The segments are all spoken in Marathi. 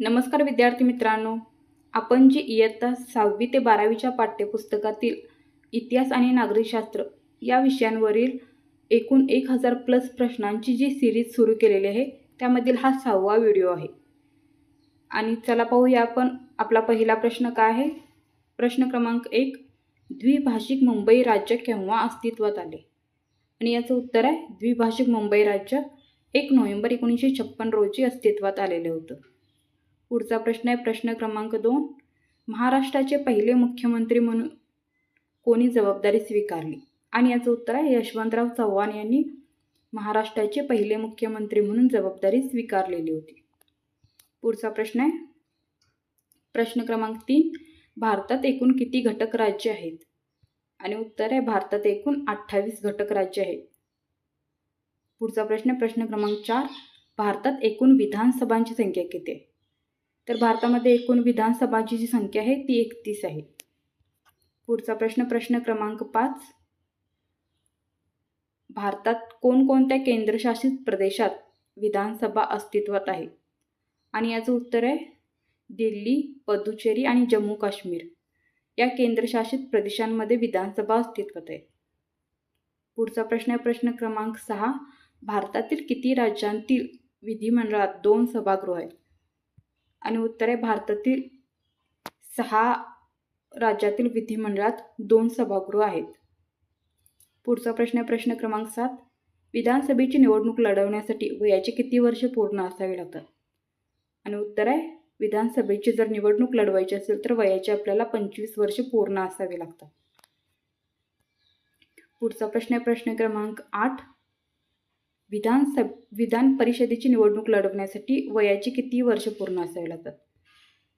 नमस्कार विद्यार्थी मित्रांनो. आपण जी इयत्ता सहावी ते बारावीच्या पाठ्यपुस्तकातील इतिहास आणि नागरिकशास्त्र या विषयांवरील एकूण एक हजार प्लस प्रश्नांची जी सिरीज सुरू केलेली आहे त्यामधील हा सहावा व्हिडिओ आहे. आणि चला पाहूया आपण आपला पहिला प्रश्न काय आहे? प्रश्न क्रमांक एक द्विभाषिक मुंबई राज्य केव्हा अस्तित्वात आले? आणि याचं उत्तर आहे द्विभाषिक मुंबई राज्य एक नोव्हेंबर एकोणीसशे छप्पन रोजी अस्तित्वात आलेलं होतं. पुढचा प्रश्न आहे प्रश्न क्रमांक दोन. महाराष्ट्राचे पहिले मुख्यमंत्री म्हणून कोणी जबाबदारी स्वीकारली? आणि याचं उत्तर आहे यशवंतराव चव्हाण यांनी महाराष्ट्राचे पहिले मुख्यमंत्री म्हणून जबाबदारी स्वीकारलेली होती. पुढचा प्रश्न आहे. प्रश्न क्रमांक तीन. भारतात एकूण किती घटक राज्य आहेत? आणि उत्तर आहे भारतात एकूण अठ्ठावीस घटक राज्य आहेत. पुढचा प्रश्न प्रश्न क्रमांक चार. भारतात एकूण विधानसभांची संख्या किती आहे? तर भारतामध्ये एकूण विधानसभांची जी संख्या आहे ती एकतीस आहे. पुढचा प्रश्न प्रश्न क्रमांक पाच. भारतात कोणकोणत्या केंद्रशासित प्रदेशात विधानसभा अस्तित्वात आहे? आणि याचं उत्तर आहे दिल्ली पदुचेरी आणि जम्मू काश्मीर. या केंद्रशासित प्रदेशांमध्ये विधानसभा अस्तित्वात आहे. पुढचा प्रश्न आहे प्रश्न क्रमांक सहा. भारतातील किती राज्यांतील विधिमंडळात दोन सभागृह आहेत? आणि उत्तरे भारतातील सहा राज्यातील विधिमंडळात दोन सभागृह आहेत. पुढचा प्रश्न आहे प्रश्न क्रमांक सात. विधानसभेची निवडणूक लढवण्यासाठी वयाचे किती वर्ष पूर्ण असावे लागतात? आणि उत्तर आहे विधानसभेची जर निवडणूक लढवायची असेल तर वयाचे आपल्याला पंचवीस वर्ष पूर्ण असावे लागतात. पुढचा प्रश्न आहे प्रश्न क्रमांक आठ. विधानसभ विधान परिषदेची निवडणूक लढवण्यासाठी वयाची किती वर्ष पूर्ण असावी लागतात?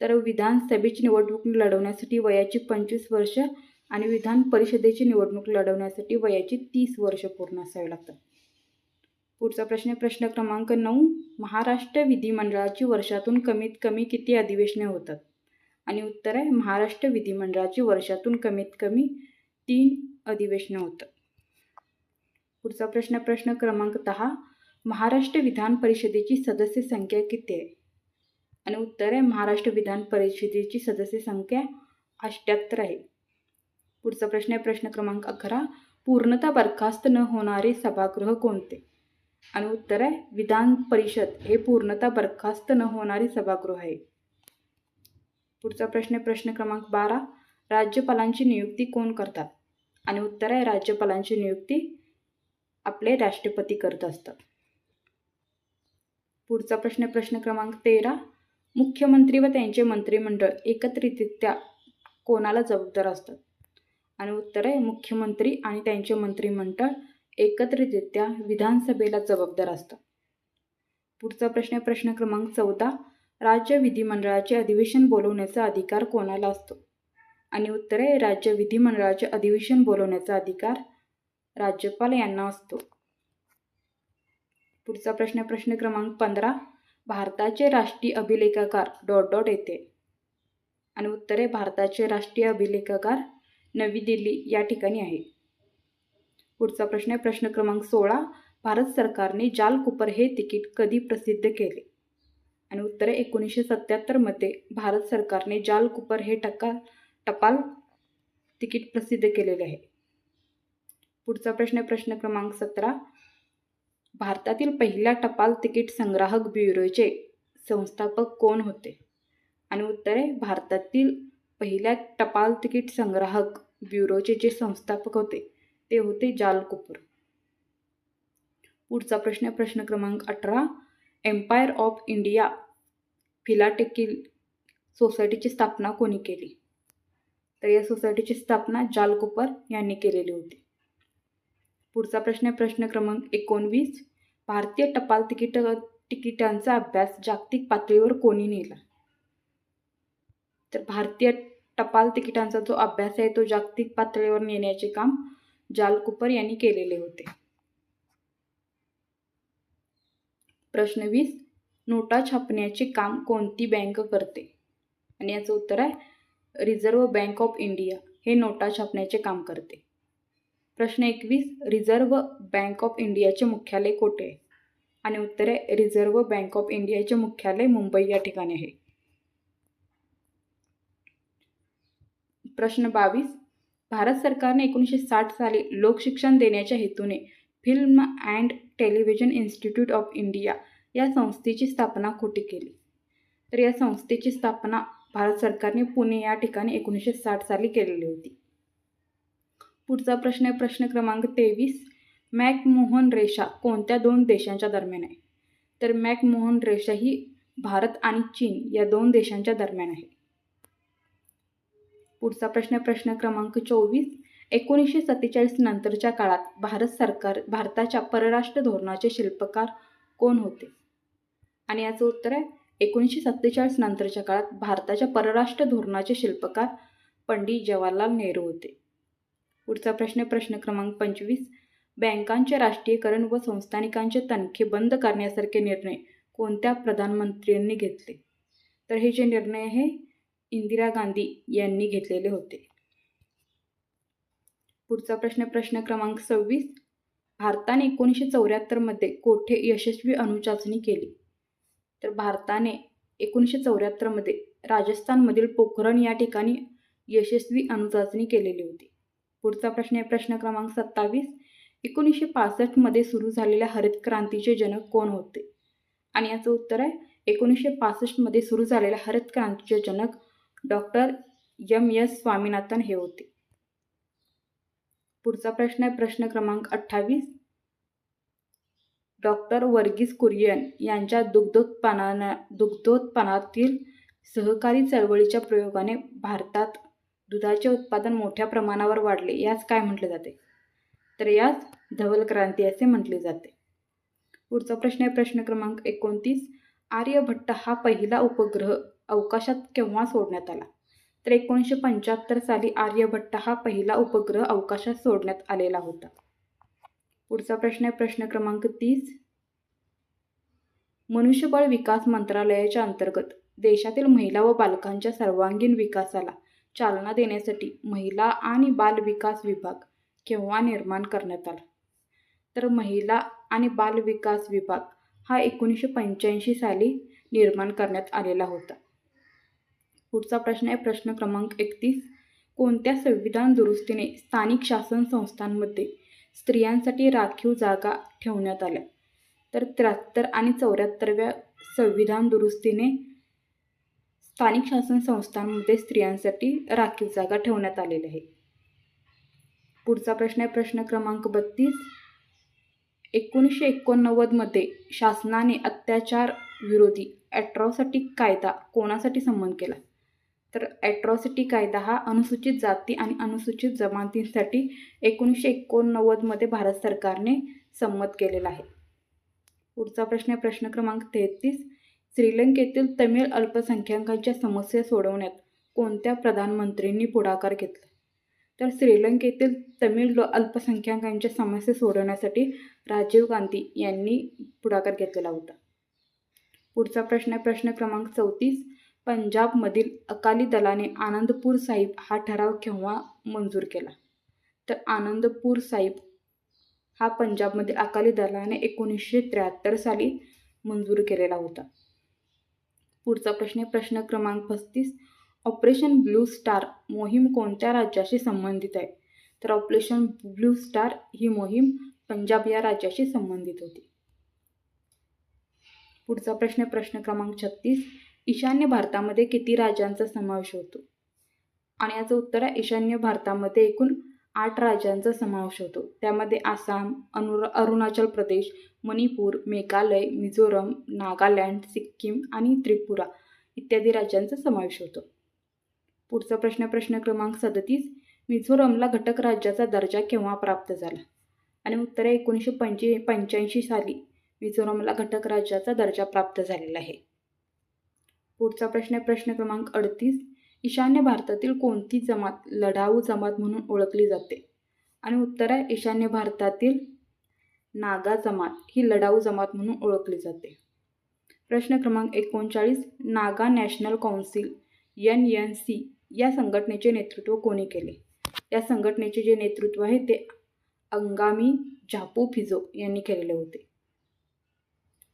तर विधानसभेची निवडणूक लढवण्यासाठी वयाची पंचवीस वर्ष आणि विधान परिषदेची निवडणूक लढवण्यासाठी वयाची तीस वर्ष पूर्ण असावी लागतात. पुढचा प्रश्न प्रश्न क्रमांक नऊ. महाराष्ट्र विधिमंडळाची वर्षातून कमीत कमी किती अधिवेशने होतात? आणि उत्तर आहे महाराष्ट्र विधिमंडळाची वर्षातून कमीत कमी तीन अधिवेशनं होतात. पुढचा प्रश्न प्रश्न क्रमांक दहा. महाराष्ट्र विधान परिषदेची सदस्य संख्या किती आहे? आणि उत्तर आहे महाराष्ट्र विधान परिषदेची सदस्य संख्या अष्ट्याहत्तर आहे. पुढचा प्रश्न आहे प्रश्न क्रमांक अकरा. पूर्णतः बरखास्त न होणारे सभागृह कोणते? आणि उत्तर आहे विधान परिषद हे पूर्णतः बरखास्त न होणारे सभागृह आहे. पुढचा प्रश्न आहे प्रश्न क्रमांक बारा. राज्यपालांची नियुक्ती कोण करतात? आणि उत्तर आहे राज्यपालांची नियुक्ती आपले राष्ट्रपती करत असतात. पुढचा प्रश्न प्रश्न क्रमांक तेरा. मुख्यमंत्री व त्यांचे मंत्रिमंडळ एकत्रितरित्या कोणाला जबाबदार असतात? आणि उत्तर आहे मुख्यमंत्री आणि त्यांचे मंत्रिमंडळ एकत्रितरित्या विधानसभेला जबाबदार असतात. पुढचा प्रश्न प्रश्न क्रमांक चौदा. राज्य विधिमंडळाचे अधिवेशन बोलवण्याचा अधिकार कोणाला असतो? आणि उत्तर आहे राज्य विधिमंडळाचे अधिवेशन बोलवण्याचा अधिकार राज्यपाल यांना असतो. पुढचा प्रश्न प्रश्न क्रमांक पंधरा. भारताचे राष्ट्रीय अभिलेखाकार डॉट डॉट येते. आणि उत्तर आहे भारताचे राष्ट्रीय अभिलेखागार नवी दिल्ली या ठिकाणी आहे. पुढचा प्रश्न आहे प्रश्न क्रमांक सोळा. भारत सरकारने जाल कुपर हे तिकीट कधी प्रसिद्ध केले? आणि उत्तर आहे एकोणीसशे सत्याहत्तरमध्ये भारत सरकारने जाल कुपर हे टका टपाल तिकीट प्रसिद्ध केलेले आहे. पुढचा प्रश्न आहे प्रश्न क्रमांक सतरा. भारतातील पहिल्या टपाल तिकीट संग्राहक ब्युरोचे संस्थापक कोण होते? आणि उत्तर आहे भारतातील पहिल्या टपाल तिकीट संग्राहक ब्युरोचे जे संस्थापक होते ते होते जालकुपूर पुढचा प्रश्न आहे प्रश्न क्रमांक अठरा. एम्पायर ऑफ इंडिया फिलाटेकिल सोसायटीची स्थापना कोणी केली? तर या सोसायटीची स्थापना जाल कुपर यांनी केलेली होती. पुढचा प्रश्न आहे प्रश्न क्रमांक एकोणवीस. भारतीय टपाल तिकीट तिकिटांचा अभ्यास जागतिक पातळीवर कोणी नेला? तर भारतीय टपाल तिकिटांचा जो अभ्यास आहे तो जागतिक पातळीवर नेण्याचे काम जाल कुपर यांनी केलेले होते. प्रश्न वीस. नोटा छापण्याचे काम कोणती बँक करते? आणि याचं उत्तर आहे रिझर्व्ह बँक ऑफ इंडिया हे नोटा छापण्याचे काम करते. प्रश्न एकवीस रिझर्व्ह बँक ऑफ इंडियाचे मुख्यालय कोठे? आहे आणि उत्तर आहे रिझर्व्ह बँक ऑफ इंडियाचे मुख्यालय मुंबई या ठिकाणी आहे. प्रश्न बावीस भारत सरकारने एकोणीसशे साठ साली लोकशिक्षण देण्याच्या हेतूने film and television institute of India या संस्थेची स्थापना कुठे केली. तर या संस्थेची स्थापना भारत सरकारने पुणे या ठिकाणी एकोणीसशे साठ साली केलेली होती. पुढचा प्रश्न आहे प्रश्न क्रमांक तेवीस. मॅकमोहन रेषा कोणत्या दोन देशांच्या दरम्यान आहे? तर मॅकमोहन रेषा ही भारत आणि चीन या दोन देशांच्या दरम्यान आहे. पुढचा प्रश्न आहे प्रश्न क्रमांक चोवीस. एकोणीसशे सत्तेचाळीस नंतरच्या काळात भारत सरकार भारताच्या परराष्ट्र धोरणाचे शिल्पकार कोण होते? आणि याचं उत्तर आहे एकोणीसशे सत्तेचाळीस नंतरच्या काळात भारताच्या परराष्ट्र धोरणाचे शिल्पकार पंडित जवाहरलाल नेहरू होते. पुढचा प्रश्न प्रश्न क्रमांक पंचवीस. बँकांचे राष्ट्रीयकरण व संस्थानिकांचे तनखे बंद करण्यासारखे निर्णय कोणत्या प्रधानमंत्र्यांनी घेतले? तर हे जे निर्णय हे इंदिरा गांधी यांनी घेतलेले होते. पुढचा प्रश्न प्रश्न क्रमांक सव्वीस. भारताने एकोणीसशे चौऱ्याहत्तरमध्ये कोठे यशस्वी अणुचाचणी केली? तर भारताने एकोणीसशे चौऱ्याहत्तरमध्ये राजस्थानमधील पोखरण या ठिकाणी यशस्वी अणुचाचणी केलेली होती. पुढचा प्रश्न आहे प्रश्न क्रमांक सत्तावीस. एकोणीसशे पासष्टमध्ये सुरू झालेल्या हरित क्रांतीचे जनक कोण होते? आणि याचं उत्तर आहे एकोणीसशे पासष्टमध्ये सुरू झालेल्या हरित क्रांतीचे जनक डॉक्टर यम एस स्वामीनाथन हे होते. पुढचा प्रश्न आहे प्रश्न क्रमांक अठ्ठावीस. डॉक्टर वर्गीस कुरियन यांच्या दुग्धोत्पादना दुग्धोत्पादनातील सहकारी चळवळीच्या प्रयोगाने भारतात दुधाचे उत्पादन मोठ्या प्रमाणावर वाढले यास काय म्हटले जाते? तर यास धवल क्रांती असे म्हटले जाते. पुढचा प्रश्न आहे प्रश्न क्रमांक एकोणतीस. आर्यभट्ट हा पहिला उपग्रह अवकाशात केव्हा सोडण्यात आला? तर एकोणीसशे पंच्याहत्तर साली आर्यभट्ट हा पहिला उपग्रह अवकाशात सोडण्यात आलेला होता. पुढचा प्रश्न आहे प्रश्न क्रमांक तीस. मनुष्यबळ विकास मंत्रालयाच्या अंतर्गत देशातील महिला व बालकांच्या सर्वांगीण विकासाला चालना देण्यासाठी महिला आणि बालविकास विभाग केव्हा निर्माण करण्यात आला? तर महिला आणि बाल विकास विभाग हा एकोणीसशे पंच्याऐंशी साली निर्माण करण्यात आलेला होता. पुढचा प्रश्न आहे प्रश्न क्रमांक एकतीस. कोणत्या संविधान दुरुस्तीने स्थानिक शासन संस्थांमध्ये स्त्रियांसाठी राखीव जागा ठेवण्यात आल्या? तर त्र्याहत्तर आणि चौऱ्याहत्तरव्या संविधान दुरुस्तीने स्थानिक शासन संस्थांमध्ये स्त्रियांसाठी राखीव जागा ठेवण्यात आलेल्या आहे. पुढचा प्रश्न आहे प्रश्न क्रमांक बत्तीस. एकोणीसशे एकोणनव्वदमध्ये शासनाने अत्याचार विरोधी ॲट्रॉसिटी कायदा कोणासाठी संमत केला? तर ॲट्रॉसिटी कायदा हा अनुसूचित जाती आणि अनुसूचित जमातींसाठी एकोणीसशे एकोणनव्वदमध्ये भारत सरकारने संमत केलेला आहे. पुढचा प्रश्न आहे प्रश्न क्रमांक तेहतीस. श्रीलंकेतील तमिळ अल्पसंख्याकांच्या समस्या सोडवण्यात कोणत्या प्रधानमंत्र्यांनी पुढाकार घेतला? तर श्रीलंकेतील तमिळ अल्पसंख्याकांच्या समस्या सोडवण्यासाठी राजीव गांधी यांनी पुढाकार घेतलेला होता. पुढचा प्रश्न आहे प्रश्न क्रमांक चौतीस. पंजाबमधील अकाली दलाने आनंदपूर साहिब हा ठराव केव्हा मंजूर केला? तर आनंदपूर साहिब हा पंजाबमधील अकाली दलाने एकोणीसशे त्र्याहत्तर साली मंजूर केलेला होता. पुढचा प्रश्न आहे. प्रश्न क्रमांक पस्तीस. ऑपरेशन ब्लू स्टार मोहीम कोणत्या राज्याशी संबंधित आहे? तर ऑपरेशन ब्लू स्टार ही मोहीम पंजाब या राज्याशी संबंधित होती. पुढचा प्रश्न प्रश्न क्रमांक छत्तीस. ईशान्य भारतामध्ये किती राज्यांचा समावेश होतो? आणि याचं उत्तर आहे. ईशान्य भारतामध्ये एकूण आठ राज्यांचा समावेश होतो. त्यामध्ये आसाम अनु अरुणाचल प्रदेश मणिपूर मेघालय मिझोरम नागालँड सिक्कीम आणि त्रिपुरा इत्यादी राज्यांचा समावेश होतो. पुढचा प्रश्न प्रश्न क्रमांक सदतीस. मिझोरमला घटक राज्याचा दर्जा केव्हा प्राप्त झाला? आणि उत्तर आहे एकोणीसशे पंचे पंच्याऐंशी साली मिझोरमला घटक राज्याचा दर्जा प्राप्त झालेला आहे. पुढचा प्रश्न प्रश्न क्रमांक अडतीस. ईशान्य भारतातील कोणती जमात लढाऊ जमात म्हणून ओळखली जाते? आणि उत्तर आहे ईशान्य भारतातील नागा जमात ही लढाऊ जमात म्हणून ओळखली जाते. प्रश्न क्रमांक एकोणचाळीस Naga national council N N C या संघटनेचे नेतृत्व कोणी केले? या संघटनेचे जे नेतृत्व आहे ते अंगामी झापू फिजो यांनी केलेले होते.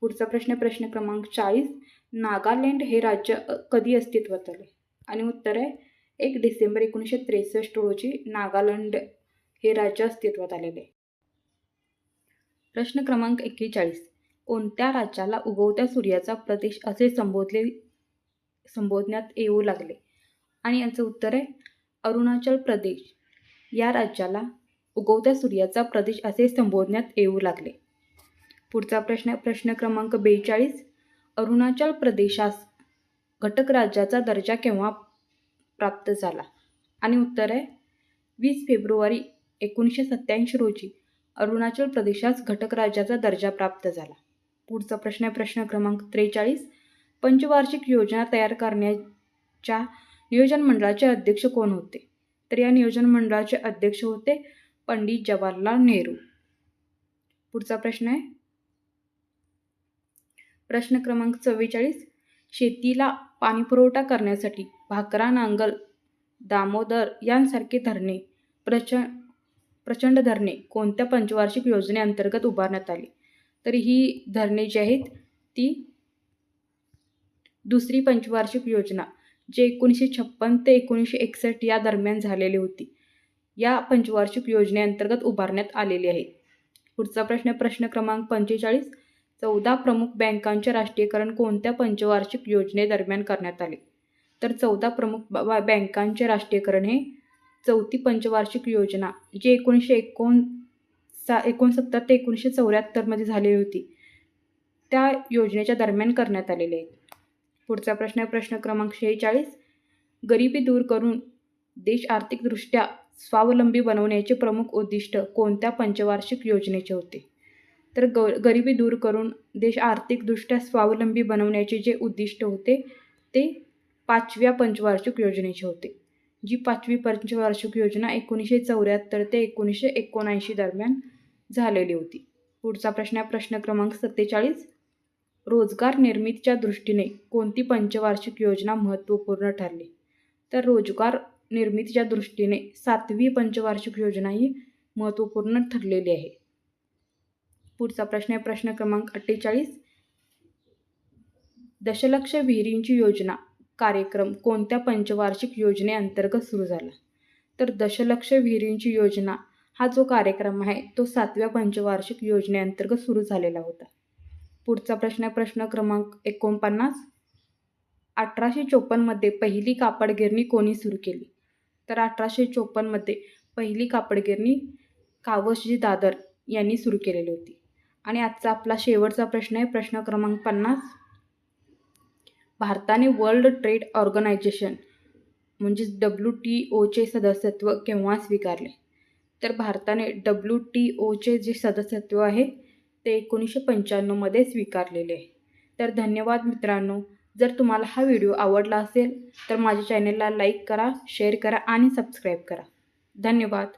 पुढचा प्रश्न प्रश्न क्रमांक चाळीस नागालँड हे राज्य कधी अस्तित्वात आले? आणि उत्तर आहे एक डिसेंबर एकोणीसशे त्रेसष्ट रोजी नागालँड हे राज्य अस्तित्वात आलेले. प्रश्न क्रमांक एक्केचाळीस. कोणत्या राज्याला उगवत्या सूर्याचा प्रदेश असे संबोधले संबोधण्यात येऊ लागले? आणि याचं उत्तर आहे अरुणाचल प्रदेश या राज्याला उगवत्या सूर्याचा प्रदेश असे संबोधण्यात येऊ लागले. पुढचा प्रश्न प्रश्न क्रमांक बेचाळीस. अरुणाचल प्रदेशास घटक राज्याचा दर्जा केव्हा प्राप्त झाला? आणि उत्तर आहे वीस फेब्रुवारी एकोणीसशे सत्त्याऐंशी रोजी अरुणाचल प्रदेशास घटक राज्याचा दर्जा प्राप्त झाला. पुढचा प्रश्न आहे प्रश्न क्रमांक त्रेचाळीस. पंचवार्षिक योजना तयार करण्याच्या नियोजन मंडळाचे अध्यक्ष कोण होते? तर या नियोजन मंडळाचे अध्यक्ष होते पंडित जवाहरलाल नेहरू. पुढचा प्रश्न आहे प्रश्न क्रमांक चव्वेचाळीस. शेतीला पाणीपुरवठा करण्यासाठी भाकरा नांगल दामोदर यांसारखे धरणे प्रच प्रचंड धरणे कोणत्या पंचवार्षिक योजनेअंतर्गत उभारण्यात आली? तर ही धरणे जी आहेत ती दुसरी पंचवार्षिक योजना जे एकोणीसशे छप्पन ते एकोणीसशे एकसष्ट या दरम्यान झालेली होती. या पंचवार्षिक योजनेअंतर्गत उभारण्यात आलेली आहे पुढचा प्रश्न प्रश्न क्रमांक पंचेचाळीस. चौदा प्रमुख बँकांचे राष्ट्रीयकरण कोणत्या पंचवार्षिक योजनेदरम्यान करण्यात आले? तर चौदा प्रमुख ब बँकांचे राष्ट्रीयकरण हे चौथी पंचवार्षिक योजना जी एकोणीसशे एकोण सा एकोणसत्तर ते एकोणीसशे चौऱ्याहत्तरमध्ये झालेली होती. त्या योजनेच्या दरम्यान करण्यात आलेले आहेत. पुढचा प्रश्न आहे प्रश्न क्रमांक शेहेचाळीस. गरिबी दूर करून देश आर्थिकदृष्ट्या स्वावलंबी बनवण्याचे प्रमुख उद्दिष्ट कोणत्या पंचवार्षिक योजनेचे होते? तर ग गरिबी दूर करून देश आर्थिकदृष्ट्या स्वावलंबी बनवण्याचे जे उद्दिष्ट होते ते पाचव्या पंचवार्षिक योजनेचे होते. जी पाचवी पंचवार्षिक योजना एकोणीसशे चौऱ्याहत्तर ते एकोणीसशे एकोणऐंशी दरम्यान झालेली होती. पुढचा प्रश्न आहे प्रश्न क्रमांक सत्तेचाळीस. रोजगार निर्मितीच्या दृष्टीने कोणती पंचवार्षिक योजना महत्त्वपूर्ण ठरली? तर रोजगार निर्मितीच्या दृष्टीने सातवी पंचवार्षिक योजना ही महत्त्वपूर्ण ठरलेली आहे. पुढचा प्रश्न आहे प्रश्न क्रमांक अठ्ठेचाळीस. दशलक्ष विहिरींची योजना कार्यक्रम कोणत्या पंचवार्षिक योजनेअंतर्गत सुरू झाला? तर दशलक्ष विहिरींची योजना हा जो कार्यक्रम आहे तो सातव्या पंचवार्षिक योजनेअंतर्गत सुरू झालेला होता. पुढचा प्रश्न आहे प्रश्न क्रमांक एकोणपन्नास. अठराशे चोपन्नमध्ये पहिली कापडगिरणी कोणी सुरू केली? तर अठराशे चोपन्नमध्ये पहिली कापडगिरणी कावसजी दादर यांनी सुरू केलेली होती. आणि आजचा आपला शेवटचा प्रश्न आहे प्रश्न क्रमांक पन्नास. भारताने वर्ल्ड ट्रेड ऑर्गनायझेशन म्हणजेच डब्ल्यू टी ओचे सदस्यत्व केव्हा स्वीकारले? तर भारताने डब्ल्यू टी ओचे जे सदस्यत्व आहे ते एकोणीसशे पंच्याण्णवमध्ये स्वीकारलेले. आहे तर धन्यवाद मित्रांनो. जर तुम्हाला हा व्हिडिओ आवडला असेल तर माझ्या चॅनलला लाईक करा शेअर करा आणि सबस्क्राईब करा. धन्यवाद.